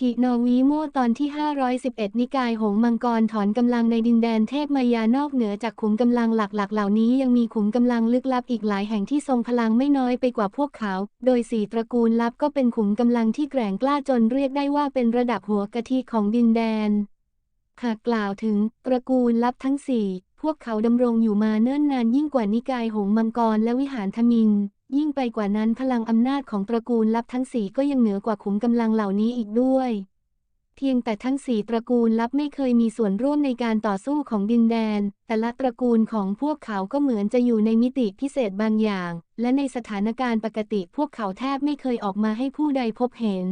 ทินอวีโมตอนที่ 511 นิกายหงมังกรถอนกำลังในดินแดนเทพมายานอกเหนือจากขุมกำลังหลักๆ เหล่านี้ยังมีขุมกำลังลึกลับอีกหลายแห่งที่ทรงพลังไม่น้อยไปกว่าพวกเขา โดยสี่ตระกูลลับก็เป็นขุมกำลังที่แกร่งกล้าจนเรียกได้ว่าเป็นระดับหัวกะทิของดินแดน หากกล่าวถึงตระกูลลับทั้งสี่พวกเขาดำรงอยู่มาเนิ่นนานยิ่งกว่านิกายหงมังกรและวิหารทมิน ยิ่งไปกว่านั้นพลังอำนาจของตระกูลลับทั้งสี่ก็ยังเหนือกว่าขุมกำลังเหล่านี้อีกด้วย เพียงแต่ทั้งสี่ตระกูลลับไม่เคยมีส่วนร่วมในการต่อสู้ของดินแดน แต่ละตระกูลของพวกเขาก็เหมือนจะอยู่ในมิติพิเศษบางอย่าง และในสถานการณ์ปกติพวกเขาแทบไม่เคยออกมาให้ผู้ใดพบเห็น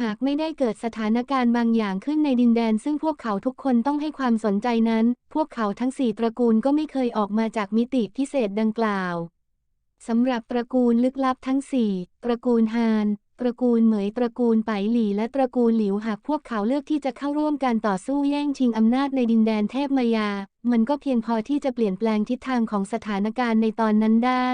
หากไม่ได้เกิดสถานการณ์บางอย่างขึ้นในดินแดน ซึ่งพวกเขาทุกคนต้องให้ความสนใจนั้น พวกเขาทั้งสี่ตระกูลก็ไม่เคยออกมาจากมิติพิเศษดังกล่าว สำหรับตระกูลลึกลับทั้งสี่ตระกูลฮาน ตระกูลเหมย ตระกูลไปหลี่และตระกูลหลิว หากพวกเขาเลือกที่จะเข้าร่วมการต่อสู้แย่งชิงอำนาจในดินแดนเทพมายา มันก็เพียงพอที่จะเปลี่ยนแปลงทิศทางของสถานการณ์ในตอนนั้นได้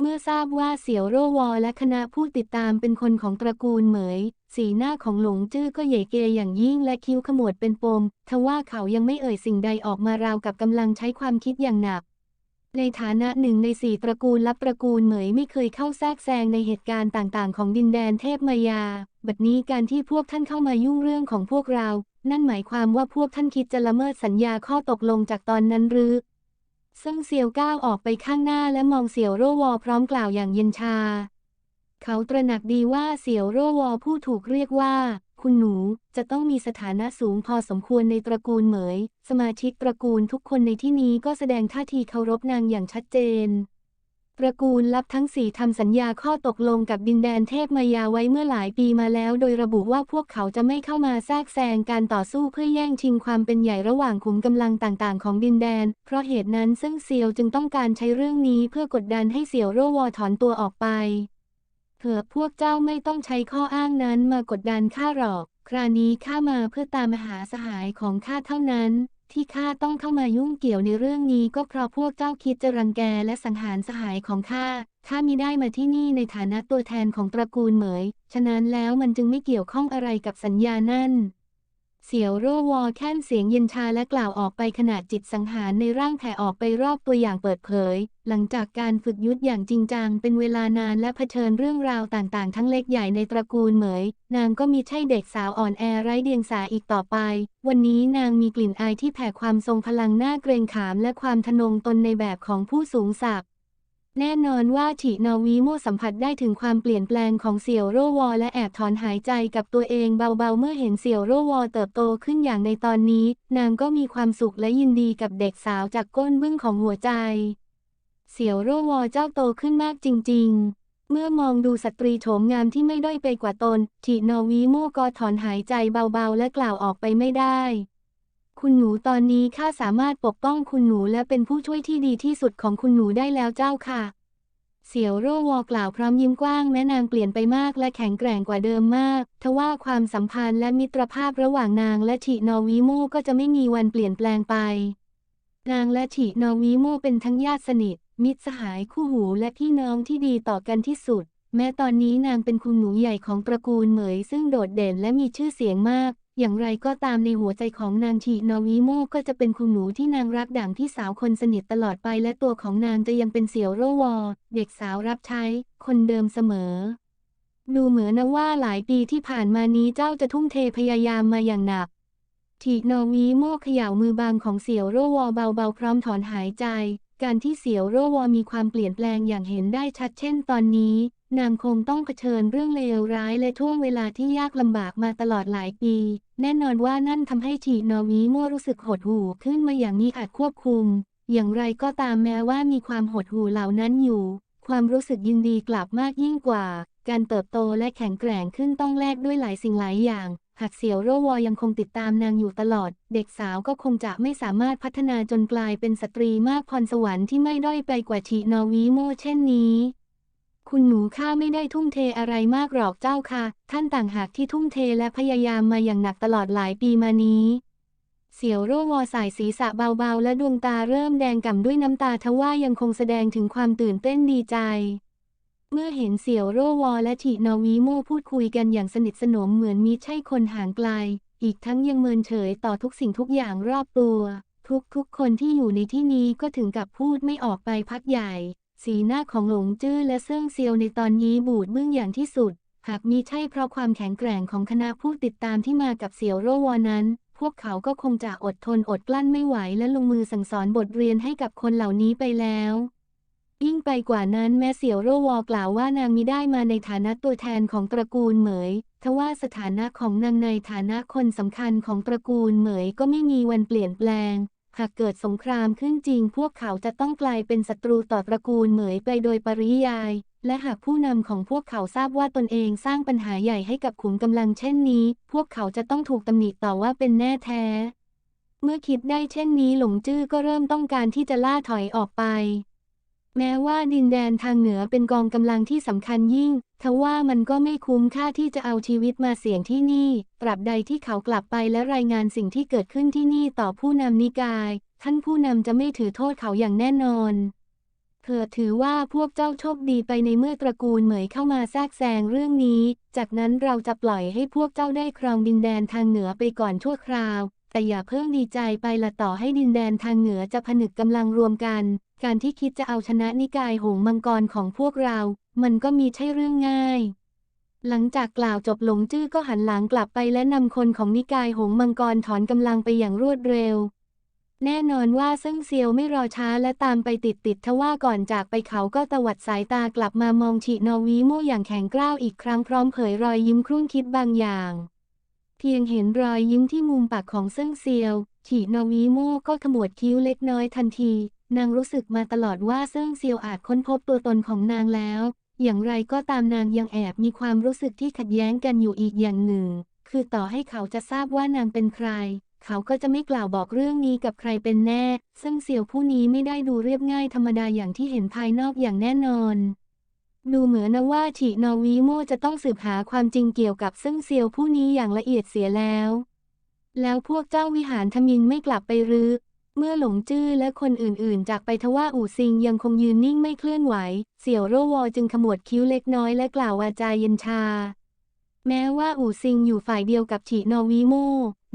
เมื่อทราบว่าเสี่ยวโรวอและคณะผู้ติดตามเป็นคนของตระกูลเหมย สีหน้าของหลงจื้อก็เหยเกยอย่างยิ่งและคิ้วขมวดเป็นปม ทว่าเขายังไม่เอ่ยสิ่งใดออกมาราวกับกำลังใช้ความคิดอย่างหนัก ในฐานะหนึ่งในสี่ตระกูลลับตระกูลเหมยไม่เคยเข้าแทรกแซงในเหตุการณ์ต่างๆ ของดินแดนเทพมายา บัดนี้การที่พวกท่านเข้ามายุ่งเรื่องของพวกเรา นั่นหมายความว่าพวกท่านคิดจะละเมิดสัญญาข้อตกลงจากตอนนั้นหรือซึ่งเซียวก้าวออกไปข้างหน้าและมองเสี่ยวโรวอพร้อมกล่าวอย่างเย็นชา เขาตระหนักดีว่าเสี่ยวโรวอผู้ถูกเรียกว่า คุณหนูจะต้องมีสถานะสูงพอสมควรในตระกูลเหมย สมาชิกตระกูลทุกคนในที่นี้ก็แสดงท่าทีเคารพนางอย่างชัดเจน ตระกูลลับทั้งสี่ทำสัญญาข้อตกลงกับดินแดนเทพมายาไว้เมื่อหลายปีมาแล้ว โดยระบุว่าพวกเขาจะไม่เข้ามาแทรกแซงการต่อสู้เพื่อแย่งชิงความเป็นใหญ่ระหว่างขุมกำลังต่างๆ ของดินแดน เพราะเหตุนั้นซึ่งเซียวจึงต้องการใช้เรื่องนี้เพื่อกดดันให้เสี่ยวโรวอถอนตัวออกไป เถอะพวกเจ้าไม่ต้องใช้ข้ออ้างนั้นมากดดันข้าหรอก คราวนี้ข้ามาเพื่อตามหาสหายของข้าเท่านั้น ที่ข้าต้องเข้ามายุ่งเกี่ยวในเรื่องนี้ก็เพราะพวกเจ้าคิดจะรังแกและสังหารสหายของข้า ข้ามิได้มาที่นี่ในฐานะตัวแทนของตระกูลเหมย ฉะนั้นแล้วมันจึงไม่เกี่ยวข้องอะไรกับสัญญานั่น เสี่ยวโรวอแค่นเสียงเย็นชาและกล่าวออกไปขณะจิตสังหารในร่างแผ่ออกไปรอบตัวอย่างเปิดเผย หลังจากการฝึกยุทธอย่างจริงจังเป็นเวลานานและเผชิญเรื่องราวต่างๆ ทั้งเล็กใหญ่ในตระกูลเหมย นางก็มีใช่เด็กสาวอ่อนแอไร้เดียงสาอีกต่อไป วันนี้นางมีกลิ่นอายที่แผ่ความทรงพลังหน้าเกรงขามและความทะนงตนในแบบของผู้สูงศักดิ์ แน่นอนว่าฉีนาวีโมสัมผัสได้ถึงความเปลี่ยนแปลงของเสี่ยวโรวอและแอบถอนหายใจกับตัวเองเบาๆ เมื่อเห็นเสี่ยวโรวอเติบโตขึ้นอย่างในตอนนี้ นางก็มีความสุขและยินดีกับเด็กสาวจากก้นบึ้งของหัวใจ เสี่ยวโรวอเจ้าโตขึ้นมากจริง ๆเมื่อมองดูสตรีโฉมงามที่ไม่ด้อยไปกว่าตนฉีนาวีโมก็ถอนหายใจเบาๆ และกล่าวออกไปไม่ได้ คุณหนูตอนนี้ข้าสามารถปกป้องคุณหนูและเป็นผู้ช่วยที่ดีที่สุดของคุณหนูได้แล้วเจ้าค่ะ เสี่ยวโร่วอกล่าวพร้อมยิ้มกว้างแม้นางเปลี่ยนไปมากและแข็งแกร่งกว่าเดิมมาก ทว่าความสัมพันธ์และมิตรภาพระหว่างนางและฉินอวิโมก็จะไม่มีวันเปลี่ยนแปลงไป นางและฉินอวิโมเป็นทั้งญาติสนิท มิตรสหายคู่หูและพี่น้องที่ดีต่อกันที่สุดแม้ตอนนี้นางเป็นคุณหนูใหญ่ของตระกูลเหมยซึ่งโดดเด่นและมีชื่อเสียงมาก อย่างไรก็ตามในหัวใจของนางชีนอวิโมก็จะเป็นคุณหนูที่นางรักดั่งพี่สาวคนสนิทตลอดไปและตัวของนางจะยังเป็นเสี่ยวโรวอ เด็กสาวรับใช้ คนเดิมเสมอ ดูเหมือนนะว่าหลายปีที่ผ่านมานี้เจ้าจะทุ่มเทพยายามมาอย่างหนักทีนอวีโมเขย่ามือบางของเสี่ยวโรวอเบาๆพร้อมถอนหายใจ การที่เสี่ยวโรวอมีความเปลี่ยนแปลงอย่างเห็นได้ชัดเช่นตอนนี้ นางคงต้องเผชิญเรื่องเลวร้ายและท่วงเวลาที่ยากลำบากมาตลอดหลายปี แน่นอนว่านั่นทำให้ทีนอวีโมรู้สึกหดหู่ขึ้นมาอย่างนี้อาจควบคุม อย่างไรก็ตามแม้ว่ามีความหดหู่เหล่านั้นอยู่ ความรู้สึกยินดีกลับมากยิ่งกว่า การเติบโตและแข็งแกร่งขึ้นต้องแลกด้วยหลายสิ่งหลายอย่าง หากเสี่ยวโรวอยังคงติดตามนางอยู่ตลอด เด็กสาวก็คงจะไม่สามารถพัฒนาจนกลายเป็นสตรีมากพรสวรรค์ที่ไม่ด้อยไปกว่าชีนอวีโมเช่นนี้ คุณหนูข้าไม่ได้ทุ่มเทอะไรมากหรอกเจ้าค่ะ ท่านต่างหากที่ทุ่มเทและพยายามมาอย่างหนักตลอดหลายปีมานี้ เสี่ยวโรวอสายศีรษะเบาๆ และดวงตาเริ่มแดงก่ำด้วยน้ำตาทว่ายังคงแสดงถึงความตื่นเต้นดีใจ เมื่อเห็นเสี่ยวโร่วอและฉีนอวีโมพูดคุยกันอย่างสนิทสนมเหมือนมิใช่คนห่างไกล อีกทั้งยังเมินเฉยต่อทุกสิ่งทุกอย่างรอบตัว ทุกทุกคนที่อยู่ในที่นี้ก็ถึงกับพูดไม่ออกไปพักใหญ่ สีหน้าของหลงจื้อและเซิ่งเซียวในตอนนี้บูดเบื้องอย่างที่สุด หากมีใช่เพราะความแข็งแกร่งของคณะผู้ติดตามที่มากับเสี่ยวโร่วอนั้น พวกเขาก็คงจะอดทนอดกลั้นไม่ไหวและลงมือสั่งสอนบทเรียนให้กับคนเหล่านี้ไปแล้วยิ่งไปกว่านั้นแม้เสี่ยวโรวอกล่าวว่านางมิได้มาในฐานะตัวแทนของตระกูลเหมย ทว่าสถานะของนางในฐานะคนสำคัญของตระกูลเหมยก็ไม่มีวันเปลี่ยนแปลง หากเกิดสงครามขึ้นจริง พวกเขาจะต้องกลายเป็นศัตรูต่อตระกูลเหมยไปโดยปริยาย และหากผู้นำของพวกเขาทราบว่าตนเองสร้างปัญหาใหญ่ให้กับขุนกำลังเช่นนี้ พวกเขาจะต้องถูกตำหนิต่อว่าเป็นแน่แท้ เมื่อคิดได้เช่นนี้หลงจื้อก็เริ่มต้องการที่จะล่าถอยออกไป แม้ว่าดินแดนทางเหนือเป็นกองกำลังที่สำคัญยิ่ง ทว่ามันก็ไม่คุ้มค่าที่จะเอาชีวิตมาเสี่ยงที่นี่ตราบใดที่เขากลับไปและรายงานสิ่งที่เกิดขึ้นที่นี่ต่อผู้นำนิกาย ท่านผู้นำจะไม่ถือโทษเขาอย่างแน่นอนเธอถือว่าพวกเจ้าโชคดีไปในเมื่อตระกูลเหมยเข้ามาแทรกแซงเรื่องนี้ จากนั้นเราจะปล่อยให้พวกเจ้าได้ครองดินแดนทางเหนือไปก่อนชั่วคราว แต่อย่าเพิ่งดีใจไปละต่อให้ดินแดนทางเหนือจะผนึกกำลังรวมกัน การที่คิดจะเอาชนะนิกายหงมังกรของพวกเรา มันก็มีใช่เรื่องง่าย หลังจากกล่าวจบหลงจื้อก็หันหลังกลับไปและนำคนของนิกายหงมังกรถอนกำลังไปอย่างรวดเร็ว แน่นอนว่าซึ่งเซียวไม่รอช้าและตามไปติดติดทว่าก่อนจากไปเขาก็ตวัดสายตากลับมามองฉีนอวีโมอย่างแข็งกร้าวอีกครั้งพร้อมเผยรอยยิ้มครุ่นคิดบางอย่างเพียงเห็นรอยยิ้มที่มุมปากของเซิ่งเซียวฉีนอวีโมก็ขมวดคิ้วเล็กน้อยทันที นางรู้สึกมาตลอดว่าเซิ่งเซียวอาจค้นพบตัวตนของนางแล้ว อย่างไรก็ตามนางยังแอบมีความรู้สึกที่ขัดแย้งกันอยู่อีกอย่างหนึ่ง คือต่อให้เขาจะทราบว่านางเป็นใคร เขาก็จะไม่กล่าวบอกเรื่องนี้กับใครเป็นแน่ ซึ่งเสี่ยวผู้นี้ไม่ได้ดูเรียบง่ายธรรมดาอย่างที่เห็นภายนอกอย่างแน่นอนดูเหมือนนะว่าฉีนอวีโมจะต้องสืบหาความจริงเกี่ยวกับซึ่งเซียวผู้นี้อย่างละเอียดเสียแล้ว แล้วพวกเจ้าวิหารทมินไม่กลับไปหรือ เมื่อหลงจื้อและคนอื่นๆ จากไปทว่าอู่ซิงยังคงยืนนิ่งไม่เคลื่อนไหว เสี่ยวโรวอจึงขมวดคิ้วเล็กน้อยและกล่าววาจาเย็นชา แม้ว่าอู่ซิงอยู่ฝ่ายเดียวกับฉีนอวีโม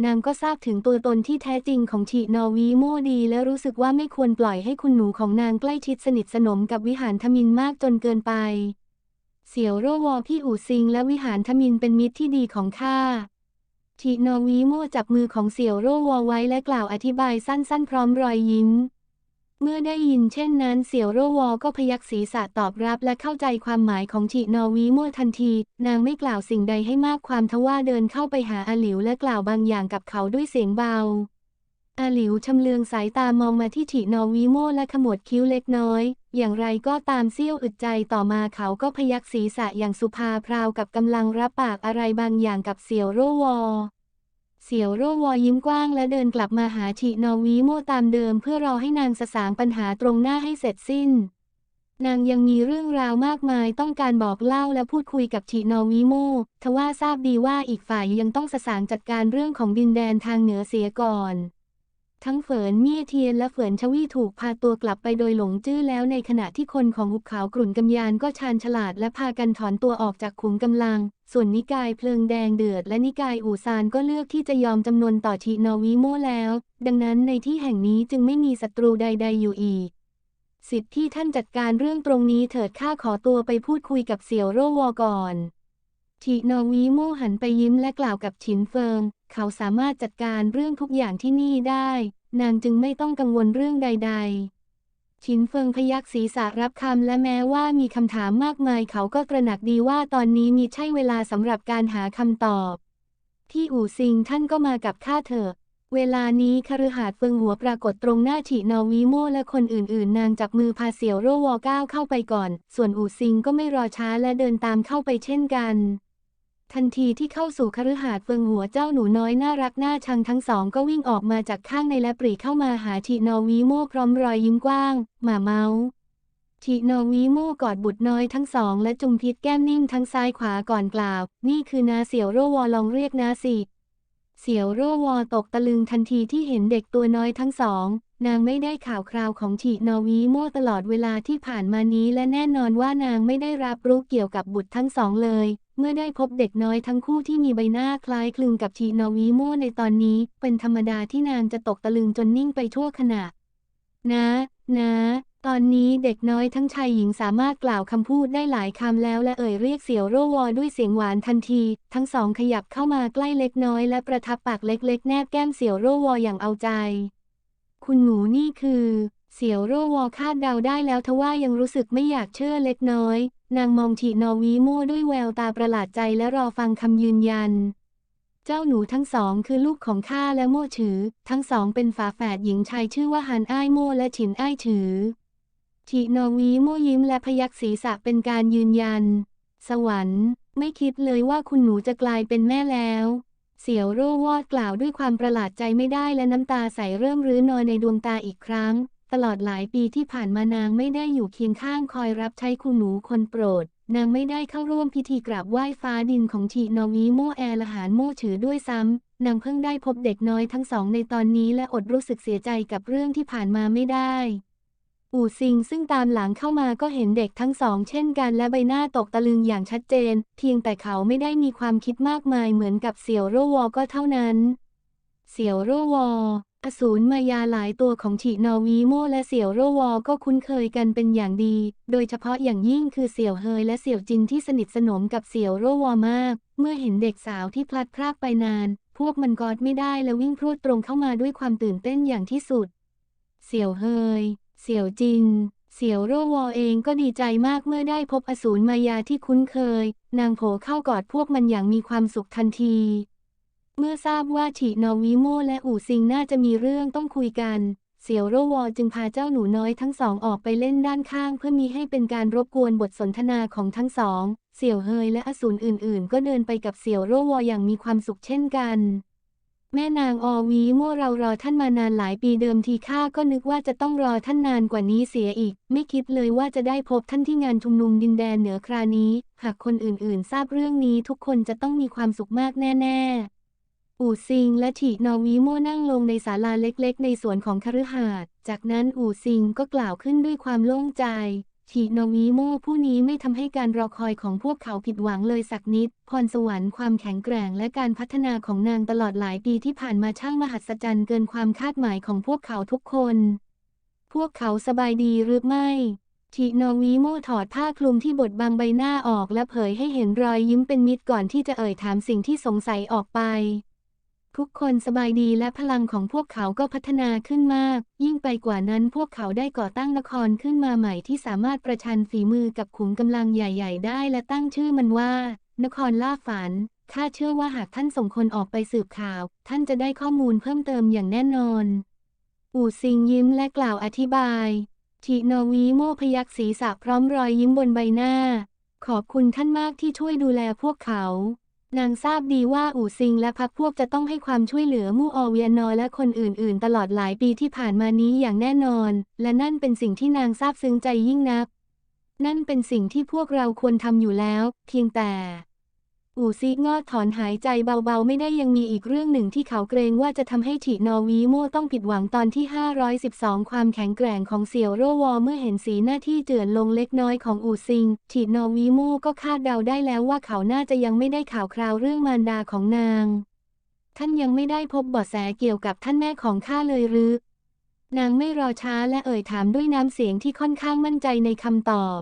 นางก็ทราบถึงตัวตนที่แท้จริงของฉีนอวีโมดี และรู้สึกว่าไม่ควรปล่อยให้คุณหนูของนางใกล้ชิดสนิทสนมกับวิหารทมินมากจนเกินไป เสี่ยวโรวอพี่อู่ซิงและวิหารทมินเป็นมิตรที่ดีของข้า ทีนอวีโมจับมือของเสี่ยวโร่วอไว้และกล่าวอธิบายสั้นๆ พร้อมรอยยิ้ม เมื่อได้ยินเช่นนั้นเสี่ยวโร่วอก็พยักศีรษะตอบรับและเข้าใจความหมายของทีนอวีโมทันที นางไม่กล่าวสิ่งใดให้มากความทว่าเดินเข้าไปหาอาหลิวและกล่าวบางอย่างกับเขาด้วยเสียงเบา อาหลิวชำเลืองสายตามองมาที่ถีนอวีโมและขมวดคิ้วเล็กน้อย อย่างไรก็ตามเสี้ยวอึดใจต่อมาเขาก็พยักศีรษะอย่างสุภาพราวกับกำลังรับปากอะไรบางอย่างกับเสี่ยวโรวอ เสี่ยวโรวอยิ้มกว้างและเดินกลับมาหาฉีนอวีโมตามเดิมเพื่อรอให้นางสสางปัญหาตรงหน้าให้เสร็จสิ้น นางยังมีเรื่องราวมากมายต้องการบอกเล่าและพูดคุยกับฉีนอวีโมทว่าทราบดีว่าอีกฝ่ายยังต้องสสางจัดการเรื่องของดินแดนทางเหนือเสียก่อน ทั้งเฟินเมี่ยเทียนและเฟินชวีถูกพาตัวกลับไปโดยหลงจื้อแล้วในขณะที่คนของหุบเขากลุ่นกำยานก็ชาญฉลาดและพากันถอนตัวออกจากขุมกำลัง ส่วนนิกายเพลิงแดงเดือดและนิกายอูซานก็เลือกที่จะยอมจำนวนต่อทีนอวิโมแล้ว ดังนั้นในที่แห่งนี้จึงไม่มีศัตรูใด ๆ อยู่อีก สิทธิ์ที่ท่านจัดการเรื่องตรงนี้เถิดข้าขอตัวไปพูดคุยกับเสี่ยวโร่วอก่อน ทีนอวีโมหันไปยิ้มและกล่าวกับฉินเฟิง เขาสามารถจัดการเรื่องทุกอย่างที่นี่ได้ นางจึงไม่ต้องกังวลเรื่องใด ๆ ฉินเฟิงพยักศีรษะรับคำและแม้ว่ามีคำถามมากมาย เขาก็ตระหนักดีว่าตอนนี้มีใช่เวลาสำหรับการหาคำตอบ ที่อู่ซิงท่านก็มากับข้าเถอะเวลานี้คฤหาสน์เฟิงหัวปรากฏตรงหน้าฉีนอวีโมและคนอื่นๆ นางจับมือพาเสี่ยวโรวอก้าวเข้าไปก่อน ส่วนอู่ซิงก็ไม่รอช้าและเดินตามเข้าไปเช่นกัน ทันทีที่เข้าสู่คฤหาสน์เฟิงหัวเจ้าหนูน้อยน่ารักน่าชังทั้งสองก็วิ่งออกมาจากข้างในและปรีเข้ามาหาฉีนอวีโมพร้อมรอยยิ้มกว้างหมาเมาฉีนอวีโมกอดบุตรน้อยทั้งสองและจุมพิษแก้มนิ่มทั้งซ้ายขวาก่อนกล่าว นี่คือนาเสี่ยวโรวอลองเรียกนาสิเสี่ยวโรวอตกตะลึงทันทีที่เห็นเด็กตัวน้อยทั้งสอง นางไม่ได้ข่าวคราวของฉีนอวีโมตลอดเวลาที่ผ่านมานี้และแน่นอนว่านางไม่ได้รับรู้เกี่ยวกับบุตรทั้งสองเลย เมื่อได้พบเด็กน้อยทั้งคู่ที่มีใบหน้าคล้ายคลึงกับฉีนอวีโมในตอนนี้ เป็นธรรมดาที่นางจะตกตะลึงจนนิ่งไปชั่วขณะ นะ นะ ตอนนี้เด็กน้อยทั้งชายหญิงสามารถกล่าวคำพูดได้หลายคำแล้วและเอ่ยเรียกเสี่ยวโรวอด้วยเสียงหวานทันที ทั้งสองขยับเข้ามาใกล้เล็กน้อยและประทับปากเล็กๆ แนบแก้มเสี่ยวโรวออย่างเอาใจ คุณหนูนี่คือเสี่ยวโรวอคาดเดาได้แล้วทว่ายังรู้สึกไม่อยากเชื่อเล็กน้อย นางมองฉีนอวีโม่ด้วยแววตาประหลาดใจและรอฟังคำยืนยัน เจ้าหนูทั้งสองคือลูกของข้าและโม่ฉือ ทั้งสองเป็นฝาแฝดหญิงชายชื่อว่าฮันอ้ายโม่และฉินอ้ายฉือฉีนอวีโม่ยิ้มและพยักศีรษะเป็นการยืนยัน สวรรค์ ไม่คิดเลยว่าคุณหนูจะกลายเป็นแม่แล้ว เสี่ยวโร่วอดกล่าวด้วยความประหลาดใจไม่ได้และน้ำตาใสเริ่มรื้อนอยในดวงตาอีกครั้ง ตลอดหลายปีที่ผ่านมานางไม่ได้อยู่เคียงข้างคอยรับใช้คุณหนูคนโปรด นางไม่ได้เข้าร่วมพิธีกราบไหว้ฟ้าดินของชีนอวีโมแอละหานโมฉือด้วยซ้ำนางเพิ่งได้พบเด็กน้อยทั้งสองในตอนนี้และอดรู้สึกเสียใจกับเรื่องที่ผ่านมาไม่ได้อู่ซิงซึ่งตามหลังเข้ามาก็เห็นเด็กทั้งสองเช่นกันและใบหน้าตกตะลึงอย่างชัดเจน เพียงแต่เขาไม่ได้มีความคิดมากมายเหมือนกับเสี่ยวโรวอก็เท่านั้น เสี่ยวโรวอ อสูรมายาหลายตัวของฉีนอวีโมและเสี่ยวโรวอก็คุ้นเคยกันเป็นอย่างดี โดยเฉพาะอย่างยิ่งคือเสี่ยวเฮยและเสี่ยวจินที่สนิทสนมกับเสี่ยวโรวอมาก เมื่อเห็นเด็กสาวที่พลัดพรากไปนาน พวกมันกอดไม่ได้และวิ่งพรวดตรงเข้ามาด้วยความตื่นเต้นอย่างที่สุด เสี่ยวเฮย เสี่ยวจิน เสี่ยวโรวอเองก็ดีใจมากเมื่อได้พบอสูรมายาที่คุ้นเคย นางโผเข้ากอดพวกมันอย่างมีความสุขทันที เมื่อทราบว่าฉีนอวิโมและอู่ซิงน่าจะมีเรื่องต้องคุยกัน เสี่ยวโรวอจึงพาเจ้าหนูน้อยทั้งสองออกไปเล่นด้านข้างเพื่อมีให้เป็นการรบกวนบทสนทนาของทั้งสอง เสี่ยวเฮยและอสูรอื่น ๆ ก็เดินไปกับเสี่ยวโรวออย่างมีความสุขเช่นกัน แม่นางอวีโม่เรารอท่านมานานหลายปีเดิมทีข้าก็นึกว่าจะต้องรอท่านนานกว่านี้เสียอีก ไม่คิดเลยว่าจะได้พบท่านที่งานชุมนุมดินแดนเหนือครานี้ หากคนอื่น ๆ ทราบเรื่องนี้ทุกคนจะต้องมีความสุขมากแน่ ๆ อู่ซิงและฉีนอวีโม่นั่งลงในศาลาเล็กๆ ในสวนของคฤหาสน์จากนั้นอู่ซิงก็กล่าวขึ้นด้วยความโล่งใจฉีนอวีโม่ผู้นี้ไม่ทำให้การรอคอยของพวกเขาผิดหวังเลยสักนิด พรสวรรค์ความแข็งแกร่งและการพัฒนาของนางตลอดหลายปีที่ผ่านมาช่างมหัศจรรย์เกินความคาดหมายของพวกเขาทุกคน พวกเขาสบายดีหรือไม่ฉีนอวีโม่ถอดผ้าคลุมที่บดบังใบหน้าออกและเผยให้เห็นรอยยิ้มเป็นมิตรก่อนที่จะเอ่ยถามสิ่งที่สงสัยออกไป ทุกคนสบายดีและพลังของพวกเขาก็พัฒนาขึ้นมาก ยิ่งไปกว่านั้นพวกเขาได้ก่อตั้งนครขึ้นมาใหม่ที่สามารถประชันฝีมือกับขุมกำลังใหญ่ ๆ ได้และตั้งชื่อมันว่า นครล่าฝัน ข้าเชื่อว่าหากท่านส่งคนออกไปสืบข่าว ท่านจะได้ข้อมูลเพิ่มเติมอย่างแน่นอน อู่ซิงยิ้มและกล่าวอธิบาย ทีนอวีโมพยักศีรษะพร้อมรอยยิ้มบนใบหน้า ขอบคุณท่านมากที่ช่วยดูแลพวกเขา นางทราบดีว่าอู่ซิงและพักพวกจะต้องให้ความช่วยเหลือมู่ออเวียนอและคนอื่น ๆ ตลอดหลายปีที่ผ่านมานี้อย่างแน่นอน และนั่นเป็นสิ่งที่นางซาบซึ้งใจยิ่งนัก นั่นเป็นสิ่งที่พวกเราควรทำอยู่แล้ว เพียงแต่ อู่ซีงอดถอนหายใจเบาๆ ไม่ได้ยังมีอีกเรื่องหนึ่งที่เขาเกรงว่าจะทำให้ฉีนอวีโม่ต้องผิดหวังตอนที่ 512 ความแข็งแกร่งของเสี่ยวโรวอเมื่อเห็นสีหน้าที่เจือนลงเล็กน้อยของอู่ซิงฉีนอวีโม่ก็คาดเดาได้แล้วว่าเขาน่าจะยังไม่ได้ข่าวคราวเรื่องมารดาของนาง ท่านยังไม่ได้พบเบาะแสเกี่ยวกับท่านแม่ของข้าเลยหรือ นางไม่รอช้าและเอ่ยถามด้วยน้ำเสียงที่ค่อนข้างมั่นใจในคำตอบ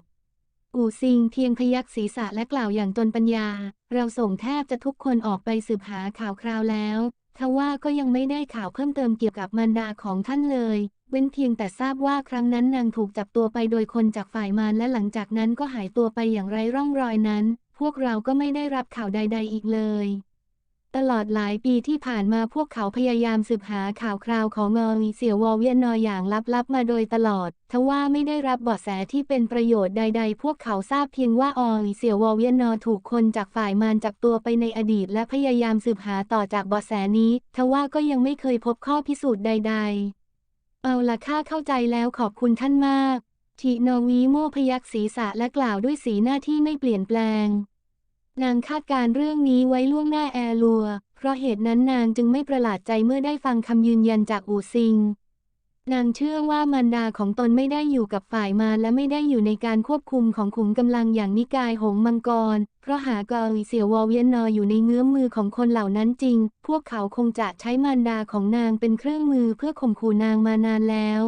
อู่ซิงเพียงพยักศีรษะและกล่าวอย่างตนปัญญา เราส่งแทบจะทุกคนออกไปสืบหาข่าวคราวแล้วทว่าก็ยังไม่ได้ข่าวเพิ่มเติมเกี่ยวกับมารดาของท่านเลย เว้นเพียงแต่ทราบว่าครั้งนั้นนางถูกจับตัวไปโดยคนจากฝ่ายมารและหลังจากนั้นก็หายตัวไปอย่างไร้ร่องรอยนั้น พวกเราก็ไม่ได้รับข่าวใด ๆ อีกเลย ตลอดหลายปีที่ผ่านมาพวกเขาพยายามสืบหาข่าวคราวของมอเสี่ยววอเวียนนออย่างลับๆมาโดยตลอด ทว่าไม่ได้รับเบาะแสที่เป็นประโยชน์ใด ๆ พวกเขาทราบเพียงว่าออเสี่ยววอเวียนนอถูกคนจากฝ่ายมารจับตัวไปในอดีต และพยายามสืบหาต่อจากเบาะแสนี้ ทว่าก็ยังไม่เคยพบข้อพิสูจน์ใด ๆ เอาละข้าเข้าใจแล้วขอบคุณท่านมาก ทีนอวีโมพยักศีรษะและกล่าวด้วยสีหน้าที่ไม่เปลี่ยนแปลง นางคาดการเรื่องนี้ไว้ล่วงหน้าแอร์ลัว เพราะเหตุนั้นนางจึงไม่ประหลาดใจเมื่อได้ฟังคำยืนยันจากอูซิง นางเชื่อว่ามารดาของตนไม่ได้อยู่กับฝ่ายมาและไม่ได้อยู่ในการควบคุมของขุมกำลังอย่างนิกายหงมังกร เพราะหากอเสียวอเวียนนออยู่ในเงื้อมมือของคนเหล่านั้นจริง พวกเขาคงจะใช้มารดาของนางเป็นเครื่องมือเพื่อข่มขู่นางมานานแล้ว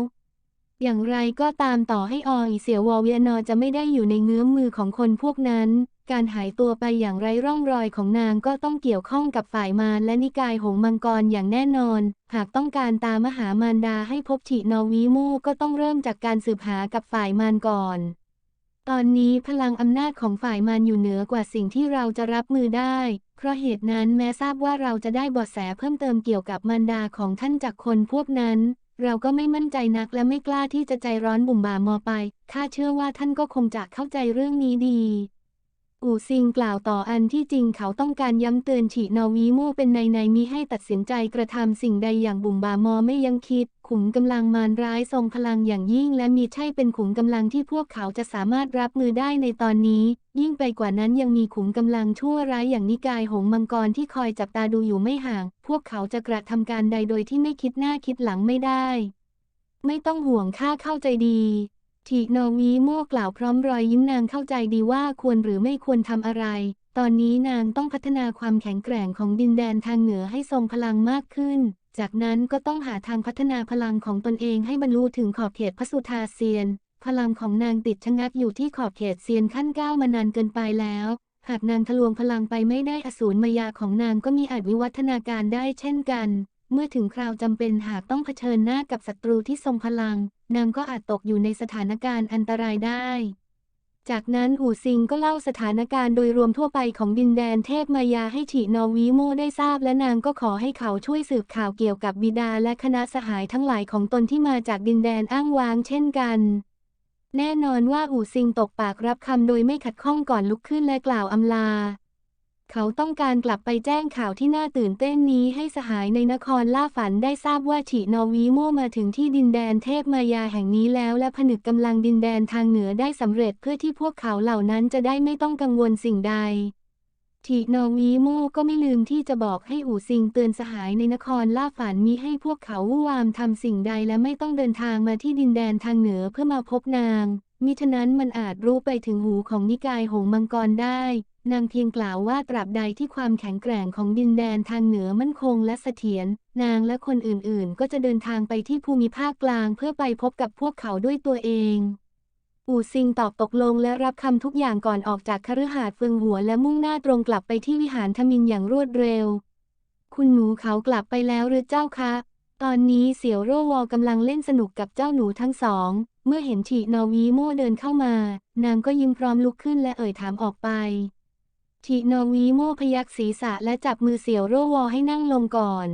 อย่างไรก็ตามต่อให้ออยเสียววอเวียนนอจะไม่ได้อยู่ในเงื้อมมือของคนพวกนั้น การหายตัวไปอย่างไร้ร่องรอยของนางก็ต้องเกี่ยวข้องกับฝ่ายมารและนิกายหงมังกรอย่างแน่นอน หากต้องการตามมหามารดาให้พบฉินอวีโมก็ต้องเริ่มจากการสืบหากับฝ่ายมารก่อน ตอนนี้พลังอำนาจของฝ่ายมารอยู่เหนือกว่าสิ่งที่เราจะรับมือได้ เพราะเหตุนั้นแม้ทราบว่าเราจะได้เบาะแสเพิ่มเติมเกี่ยวกับมารดาของท่านจากคนพวกนั้นเราก็ไม่มั่นใจนักและไม่กล้าที่จะใจร้อนบุ่มบ่ามอไป ข้าเชื่อว่าท่านก็คงจะเข้าใจเรื่องนี้ดี อู่ซิงกล่าวต่ออันที่จริงเขาต้องการย้ำเตือนฉีนอวีโมเป็นในในมิให้ตัดสินใจกระทำสิ่งใดอย่างบุ่มบามอไม่ยังคิด ขุมกำลังมารร้ายทรงพลังอย่างยิ่ง และมีใช่เป็นขุมกำลังที่พวกเขาจะสามารถรับมือได้ในตอนนี้ ยิ่งไปกว่านั้นยังมีขุมกำลังชั่วร้ายอย่างนิกายหงมังกรที่คอยจับตาดูอยู่ไม่ห่าง พวกเขาจะกระทำการใดโดยที่ไม่คิดหน้าคิดหลังไม่ได้ ไม่ต้องห่วงข้าเข้าใจดี ทีนอวีโม่กล่าวพร้อมรอยยิ้มนางเข้าใจดีว่าควรหรือไม่ควรทำอะไร ตอนนี้นางต้องพัฒนาความแข็งแกร่งของดินแดนทางเหนือให้ทรงพลังมากขึ้น จากนั้นก็ต้องหาทางพัฒนาพลังของตนเองให้บรรลุถึงขอบเขตพระสุธาเซียน พลังของนางติดชะงักอยู่ที่ขอบเขตเซียนขั้นเก้ามานานเกินไปแล้ว หากนางทะลวงพลังไปไม่ได้อสูรมายาของนางก็มีอาจวิวัฒนาการได้เช่นกัน เมื่อถึงคราวจำเป็นหากต้องเผชิญหน้ากับศัตรูที่ทรงพลัง นางก็อาจตกอยู่ในสถานการณ์อันตรายได้ จากนั้นอู่ซิงก็เล่าสถานการณ์โดยรวมทั่วไปของดินแดนเทพมายาให้ฉีนอวีโมได้ทราบ และนางก็ขอให้เขาช่วยสืบข่าวเกี่ยวกับบิดาและคณะสหายทั้งหลายของตนที่มาจากดินแดนอ้างว้างเช่นกันแน่นอนว่าอู่ซิงตกปากรับคำโดยไม่ขัดข้องก่อนลุกขึ้นและกล่าวอำลา เขาต้องการกลับไปแจ้งข่าวที่น่าตื่นเต้นนี้ให้สหายในนครล่าฝันได้ทราบว่าฉีนอวีโมมาถึงที่ดินแดนเทพมายาแห่งนี้แล้วและผนึกกำลังดินแดนทางเหนือได้สำเร็จเพื่อที่พวกเขาเหล่านั้นจะได้ไม่ต้องกังวลสิ่งใดทีนอวีโมก็ไม่ลืมที่จะบอกให้อู่ซิงเตือนสหายในนครล่าฝันมิให้พวกเขาวู่วามทำสิ่งใดและไม่ต้องเดินทางมาที่ดินแดนทางเหนือเพื่อมาพบนางมิฉะนั้นมันอาจรู้ไปถึงหูของนิกายหงมังกรได้ นางเพียงกล่าวว่าตราบใดที่ความแข็งแกร่งของดินแดนทางเหนือมั่นคงและเสถียร นางและคนอื่นๆ ก็จะเดินทางไปที่ภูมิภาคกลางเพื่อไปพบกับพวกเขาด้วยตัวเองอู่ซิงตอบตกลงและรับคำทุกอย่างก่อนออกจากคฤหาสน์เฟืองหัวและมุ่งหน้าตรงกลับไปที่วิหารทมินอย่างรวดเร็ว คุณหนูเขากลับไปแล้วหรือเจ้าคะ ตอนนี้เสี่ยวโร่วอกำลังเล่นสนุกกับเจ้าหนูทั้งสอง เมื่อเห็นฉีนอวีโม่เดินเข้ามา นางก็ยิ้มพร้อมลุกขึ้นและเอ่ยถามออกไป ฉีนวีโม่พยักศีรษะและจับมือเสี่ยวโร่วอให้นั่งลงก่อน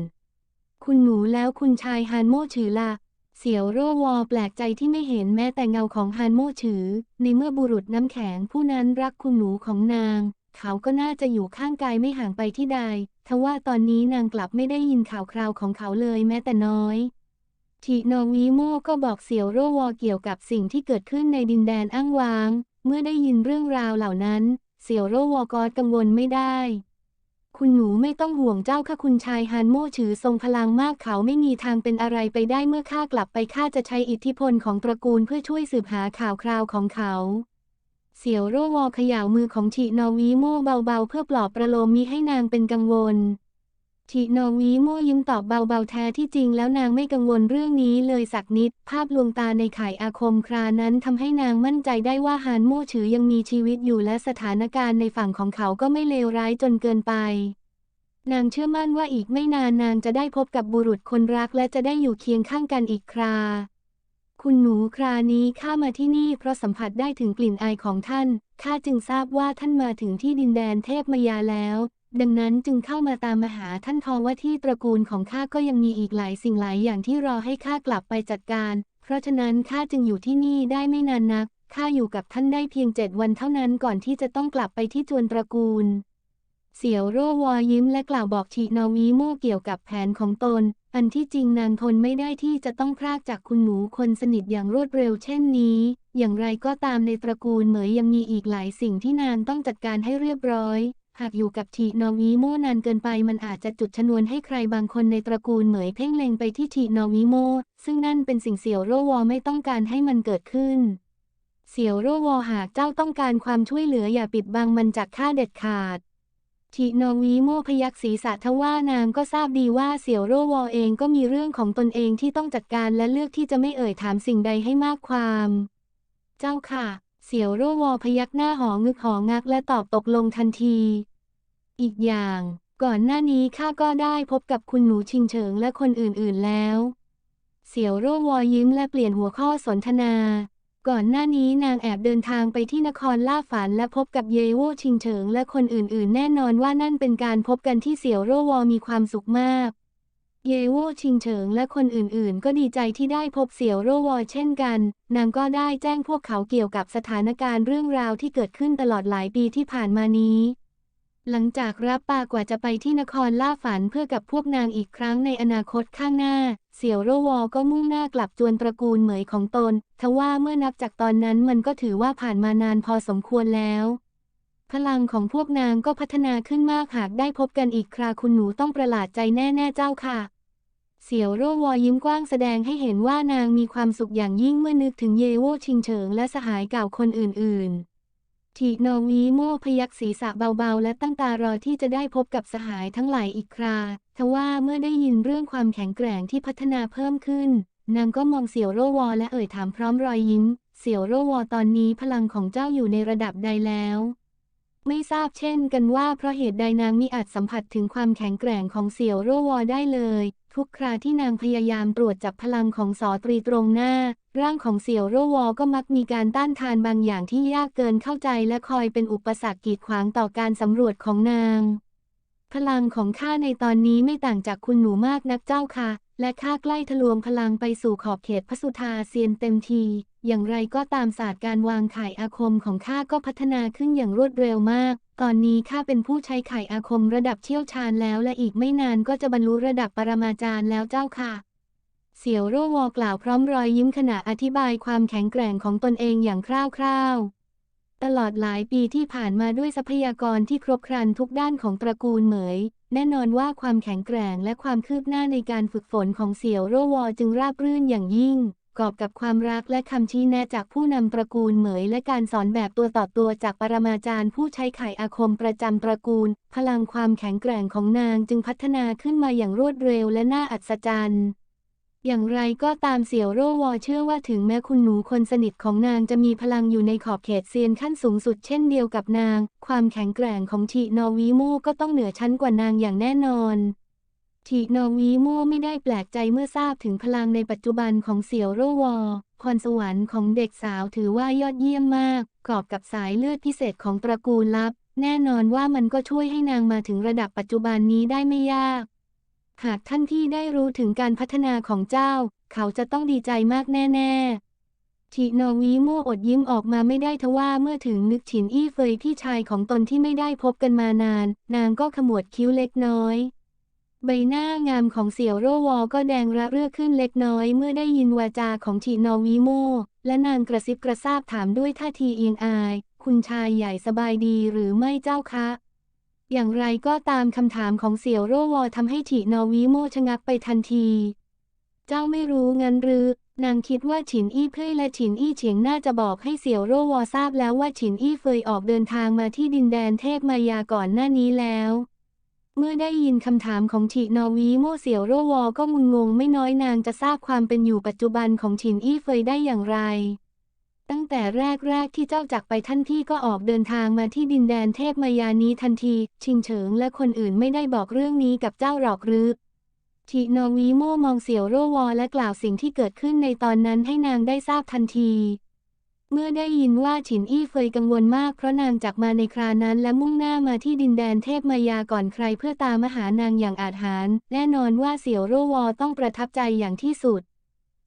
คุณหนูแล้วคุณชายฮานโม่ฉือละเสี่ยวโร่วอแปลกใจที่ไม่เห็นแม้แต่เงาของฮานโม่ฉือ ในเมื่อบุรุษน้ำแข็งผู้นั้นรักคุณหนูของนาง เขาก็น่าจะอยู่ข้างกายไม่ห่างไปที่ใดทว่าตอนนี้นางกลับไม่ได้ยินข่าวคราวของเขาเลยแม้แต่น้อยทีนวีโม่ก็บอกเสี่ยวโร่วอเกี่ยวกับสิ่งที่เกิดขึ้นในดินแดนอ้างว้าง เมื่อได้ยินเรื่องราวเหล่านั้น เสี่ยวโร่วอกอดกังวลไม่ได้ คุณหนูไม่ต้องห่วงเจ้าค่ะคุณชายฮันโม่ถือทรงพลังมากเขาไม่มีทางเป็นอะไรไปได้เมื่อข้ากลับไปข้าจะใช้อิทธิพลของตระกูลเพื่อช่วยสืบหาข่าวคราวของเขาเสี่ยวโร่วอเขย่ามือของฉีนอวีโม่เบาๆ เพื่อปลอบประโลมมิให้นางเป็นกังวล ฉีนอวีโม่ยิ้มตอบเบาๆแท้ที่จริงแล้วนางไม่กังวลเรื่องนี้เลยสักนิด ภาพลวงตาในข่ายอาคมครานั้นทำให้นางมั่นใจได้ว่าฮานโม่ฉือยังมีชีวิตอยู่และสถานการณ์ในฝั่งของเขาก็ไม่เลวร้ายจนเกินไป นางเชื่อมั่นว่าอีกไม่นานนางจะได้พบกับบุรุษคนรักและจะได้อยู่เคียงข้างกันอีกครา คุณหนูครานี้ข้ามาที่นี่เพราะสัมผัสได้ถึงกลิ่นอายของท่านข้าจึงทราบว่าท่านมาถึงที่ดินแดนเทพมายาแล้ว ดังนั้นจึงเข้ามาตามมาหาท่านทองว่าที่ตระกูลของข้าก็ยังมีอีกหลายสิ่งหลายอย่างที่รอให้ข้ากลับไปจัดการ เพราะฉะนั้นข้าจึงอยู่ที่นี่ได้ไม่นานนักข้าอยู่กับท่านได้เพียงเจ็ดวันเท่านั้นก่อนที่จะต้องกลับไปที่จวนตระกูล เสี่ยวโร่วอยิ้มและกล่าวบอกชีนาวีโม่เกี่ยวกับแผนของตน อันที่จริงนางทนไม่ได้ที่จะต้องพรากจากคุณหนูคนสนิทอย่างรวดเร็วเช่นนี้ อย่างไรก็ตามในตระกูลเหมยยังมีอีกหลายสิ่งที่นางต้องจัดการให้เรียบร้อย หากอยู่กับทีนอวีโมนานเกินไปมันอาจจะจุดชนวนให้ใครบางคนในตระกูลเหมยเพ่งเล็งไปที่ทีนอวีโม ซึ่งนั่นเป็นสิ่งเสี่ยวโรวอไม่ต้องการให้มันเกิดขึ้น เสี่ยวโรวอหากเจ้าต้องการความช่วยเหลืออย่าปิดบังมันจากข้าเด็ดขาดทีนอวีโมพยักศีรษะทว่านางก็ทราบดีว่าเสี่ยวโรวอเองก็มีเรื่องของตนเองที่ต้องจัดการและเลือกที่จะไม่เอ่ยถามสิ่งใดให้มากความ เจ้าค่ะ เสี่ยวโรวอพยักหน้าหองึกหองักและตอบตกลงทันที อีกอย่าง ก่อนหน้านี้ข้าก็ได้พบกับคุณหนูชิงเฉิงและคนอื่นๆแล้ว เสี่ยวโรวอยิ้มและเปลี่ยนหัวข้อสนทนา ก่อนหน้านี้นางแอบเดินทางไปที่นครล่าฝันและพบกับเยโวชิงเฉิงและคนอื่นๆ แน่นอนว่านั่นเป็นการพบกันที่เสี่ยวโรวอมีความสุขมาก เยโวชิงเฉิงและคนอื่นๆ ก็ดีใจที่ได้พบเสี่ยวโรวอเช่นกัน นางก็ได้แจ้งพวกเขาเกี่ยวกับสถานการณ์เรื่องราวที่เกิดขึ้นตลอดหลายปีที่ผ่านมานี้ หลังจากรับปากว่าจะไปที่นครล่าฝันเพื่อกับพวกนางอีกครั้งในอนาคตข้างหน้า เสี่ยวโรวอก็มุ่งหน้ากลับจวนตระกูลเหมยของตน ทว่าเมื่อนับจากตอนนั้นมันก็ถือว่าผ่านมานานพอสมควรแล้วพลังของพวกนางก็พัฒนาขึ้นมากหากได้พบกันอีกคราคุณหนูต้องประหลาดใจแน่ ๆ เจ้าค่ะ เสี่ยวโรวอยิ้มกว้างแสดงให้เห็นว่านางมีความสุขอย่างยิ่งเมื่อนึกถึงเยโวชิงเฉิงและสหายเก่าคนอื่นๆทีนองวีโมพยักศีรษะเบาๆ และตั้งตารอที่จะได้พบกับสหายทั้งหลายอีกคราทว่าเมื่อได้ยินเรื่องความแข็งแกร่งที่พัฒนาเพิ่มขึ้น นางก็มองเสี่ยวโรวอและเอ่ยถามพร้อมรอยยิ้ม เสี่ยวโรวอตอนนี้พลังของเจ้าอยู่ในระดับใดแล้วไม่ทราบเช่นกันว่าเพราะเหตุใดนางมิอาจสัมผัสถึงความแข็งแกร่งของเสี่ยวโรวอได้เลย ทุกคราที่นางพยายามตรวจจับพลังของสอตรีตรงหน้า ร่างของเสี่ยวโรวอก็มักมีการต้านทานบางอย่างที่ยากเกินเข้าใจและคอยเป็นอุปสรรคกีดขวางต่อการสำรวจของนาง พลังของข้าในตอนนี้ไม่ต่างจากคุณหนูมากนักเจ้าค่ะ และข้าใกล้ทะลวงพลังไปสู่ขอบเขตพระสุธาเซียนเต็มที อย่างไรก็ตามศาสตร์การวางไข่อาคมของข้าก็พัฒนาขึ้นอย่างรวดเร็วมาก ตอนนี้ข้าเป็นผู้ใช้ไข่อาคมระดับเชี่ยวชาญแล้วและอีกไม่นานก็จะบรรลุระดับปรมาจารย์แล้วเจ้าค่ะ เสี่ยวโรวอกล่าวพร้อมรอยยิ้มขณะอธิบายความแข็งแกร่งของตนเองอย่างคร่าวๆ ตลอดหลายปีที่ผ่านมาด้วยทรัพยากรที่ครบครันทุกด้านของตระกูลเหมย แน่นอนว่าความแข็งแกร่งและความคืบหน้าในการฝึกฝนของเสี่ยวโรวอจึงราบรื่นอย่างยิ่ง กอบกับความรักและคำชี้แนะจากผู้นำตระกูลเหมย และการสอนแบบตัวต่อตัวจากปรมาจารย์ผู้ใช้ไข่อาคมประจำตระกูล พลังความแข็งแกร่งของนางจึงพัฒนาขึ้นมาอย่างรวดเร็วและน่าอัศจรรย์อย่างไรก็ตามเสี่ยวโรวอเชื่อว่าถึงแม้คุณหนูคนสนิทของนางจะมีพลังอยู่ในขอบเขตเซียนขั้นสูงสุดเช่นเดียวกับนาง ความแข็งแกร่งของทีนอวีโมก็ต้องเหนือชั้นกว่านางอย่างแน่นอน ทีนอวีโมไม่ได้แปลกใจเมื่อทราบถึงพลังในปัจจุบันของเสี่ยวโรวอพรสวรรค์ของเด็กสาวถือว่ายอดเยี่ยมมากกอบกับสายเลือดพิเศษของตระกูลลับ แน่นอนว่ามันก็ช่วยให้นางมาถึงระดับปัจจุบันนี้ได้ไม่ยาก หากท่านพี่ได้รู้ถึงการพัฒนาของเจ้า เขาจะต้องดีใจมากแน่ๆทีนอวีโมอดยิ้มออกมาไม่ได้ทว่าเมื่อถึงนึกฉินอี้เฟยพี่ชายของตนที่ไม่ได้พบกันมานาน นางก็ขมวดคิ้วเล็กน้อย ใบหน้างามของเสี่ยวโรวอก็แดงระเรื่อขึ้นเล็กน้อยเมื่อได้ยินวาจาของทีนอวีโม และนางกระซิบกระซาบถามด้วยท่าทีเอียงอาย คุณชายใหญ่สบายดีหรือไม่เจ้าคะ อย่างไรก็ตามคำถามของเสี่ยวโรวอทำให้ถีนอวีโมชะงักไปทันที เจ้าไม่รู้งั้นหรือนางคิดว่าฉินอี้เพ่ยและฉินอี้เฉียงน่าจะบอกให้เสี่ยวโรวอทราบแล้วว่าฉินอี้เฟยออกเดินทางมาที่ดินแดนเทพมายาก่อนหน้านี้แล้ว เมื่อได้ยินคำถามของฉินอวีโมเสี่ยวโรวอก็งุนงงไม่น้อยนางจะทราบความเป็นอยู่ปัจจุบันของฉินอี้เฟยได้อย่างไร ตั้งแต่แรกๆที่เจ้าจากไปท่านพี่ก็ออกเดินทางมาที่ดินแดนเทพมายานี้ทันที ชิงเฉิงและคนอื่นไม่ได้บอกเรื่องนี้กับเจ้าหรอกหรือทีนอวีโมมองเสี่ยวโรวอและกล่าวสิ่งที่เกิดขึ้นในตอนนั้นให้นางได้ทราบทันที เมื่อได้ยินว่าฉินอี้เฟยกังวลมากเพราะนางจากมาในครานั้นและมุ่งหน้ามาที่ดินแดนเทพมายาก่อนใครเพื่อตามมหานางอย่างอาจหาร แน่นอนว่าเสี่ยวโรวอต้องประทับใจอย่างที่สุด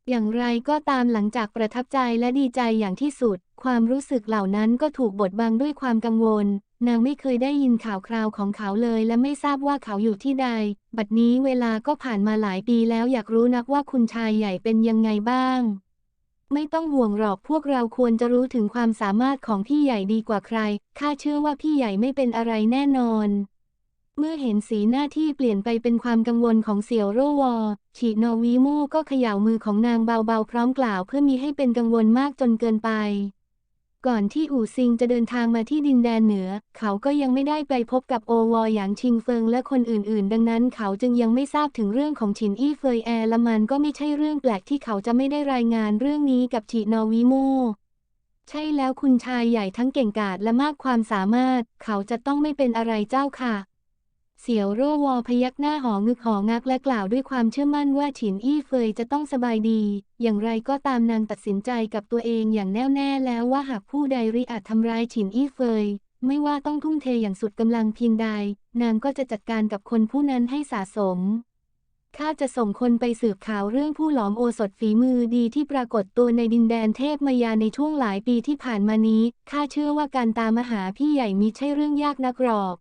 อย่างไรก็ตามหลังจากประทับใจและดีใจอย่างที่สุด ความรู้สึกเหล่านั้นก็ถูกบดบังด้วยความกังวล นางไม่เคยได้ยินข่าวคราวของเขาเลย และไม่ทราบว่าเขาอยู่ที่ใด บัดนี้เวลาก็ผ่านมาหลายปีแล้วอยากรู้นักว่าคุณชายใหญ่เป็นยังไงบ้าง ไม่ต้องห่วงหรอกพวกเราควรจะรู้ถึงความสามารถของพี่ใหญ่ดีกว่าใคร ข้าเชื่อว่าพี่ใหญ่ไม่เป็นอะไรแน่นอน เมื่อเห็นสีหน้าที่เปลี่ยนไปเป็นความกังวลของเสี่ยวโรวอ ฉีโนวีโมก็เขย่ามือของนางเบาๆ พร้อมกล่าวเพื่อมีให้เป็นกังวลมากจนเกินไป ก่อนที่อู่ซิงจะเดินทางมาที่ดินแดนเหนือ เขาก็ยังไม่ได้ไปพบกับโอวอหยางชิงเฟิงและคนอื่นๆ ดังนั้นเขาจึงยังไม่ทราบถึงเรื่องของฉินอี้เฟยแอร์ละมันก็ไม่ใช่เรื่องแปลกที่เขาจะไม่ได้รายงานเรื่องนี้กับฉีโนวิโมใช่แล้วคุณชายใหญ่ทั้งเก่งกาจและมากความสามารถ เขาจะต้องไม่เป็นอะไรเจ้าค่ะ เสี่ยวโร่วอพยักหน้าหองึกหองักและกล่าวด้วยความเชื่อมั่นว่าฉินอี้เฟยจะต้องสบายดี อย่างไรก็ตามนางตัดสินใจกับตัวเองอย่างแน่วแน่แล้วว่าหากผู้ใดริอาจทำร้ายฉินอี้เฟย ไม่ว่าต้องทุ่มเทอย่างสุดกำลังเพียงใด นางก็จะจัดการกับคนผู้นั้นให้สะสมข้าจะส่งคนไปสืบข่าวเรื่องผู้หลอมโอสถฝีมือดีที่ปรากฏตัวในดินแดนเทพมายาในช่วงหลายปีที่ผ่านมานี้ ข้าเชื่อว่าการตามมหาพี่ใหญ่มิใช่เรื่องยากนักหรอก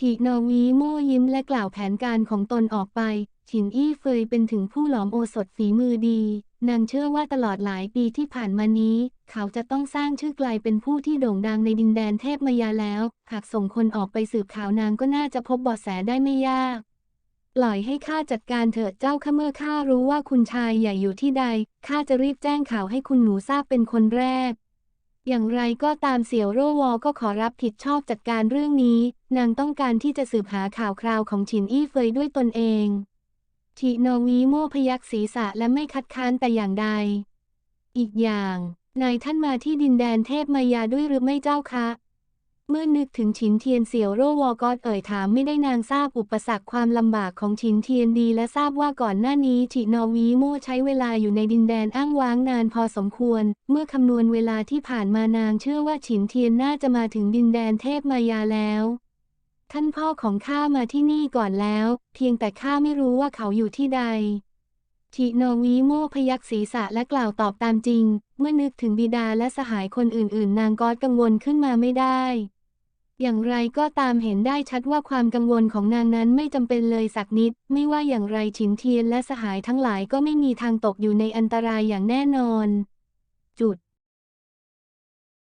ทีนอวีโม่ยิ้มและกล่าวแผนการของตนออกไป ฉินอี้เฟยเป็นถึงผู้หลอมโอสถฝีมือดี นางเชื่อว่าตลอดหลายปีที่ผ่านมานี้ เขาจะต้องสร้างชื่อกลายเป็นผู้ที่โด่งดังในดินแดนเทพมายาแล้ว หากส่งคนออกไปสืบข่าวนางก็น่าจะพบเบาะแสได้ไม่ยาก ปล่อยให้ข้าจัดการเถิดเจ้าข้าเมื่อข้ารู้ว่าคุณชายใหญ่อยู่ที่ใดข้าจะรีบแจ้งข่าวให้คุณหนูทราบเป็นคนแรก อย่างไรก็ตามเสี่ยวโรวอก็ขอรับผิดชอบจัดการเรื่องนี้ นางต้องการที่จะสืบหาข่าวคราวของฉินอี้เฟยด้วยตนเองทีนอวีโม่พยักศีรษะและไม่คัดค้านแต่อย่างใด อีกอย่าง นายท่านมาที่ดินแดนเทพมายาด้วยหรือไม่เจ้าคะ เมื่อนึกถึงฉินเทียนเสี่ยวโร่วอกอดเอ่ยถามไม่ได้นางทราบอุปสรรคความลำบากของฉินเทียนดี และทราบว่าก่อนหน้านี้ฉินอวีโมใช้เวลาอยู่ในดินแดนอ้างว้างนานพอสมควร เมื่อคำนวณเวลาที่ผ่านมานางเชื่อว่าฉินเทียนน่าจะมาถึงดินแดนเทพมายาแล้ว ท่านพ่อของข้ามาที่นี่ก่อนแล้ว เพียงแต่ข้าไม่รู้ว่าเขาอยู่ที่ใดทิโนวีโมพยักศีรษะและกล่าวตอบตามจริง เมื่อนึกถึงบิดาและสหายคนอื่นๆ นางก็กังวลขึ้นมาไม่ได้ อย่างไรก็ตามเห็นได้ชัดว่าความกังวลของนางนั้นไม่จำเป็นเลยสักนิด ไม่ว่าอย่างไรฉินเทียนและสหายทั้งหลายก็ไม่มีทางตกอยู่ในอันตรายอย่างแน่นอน จุด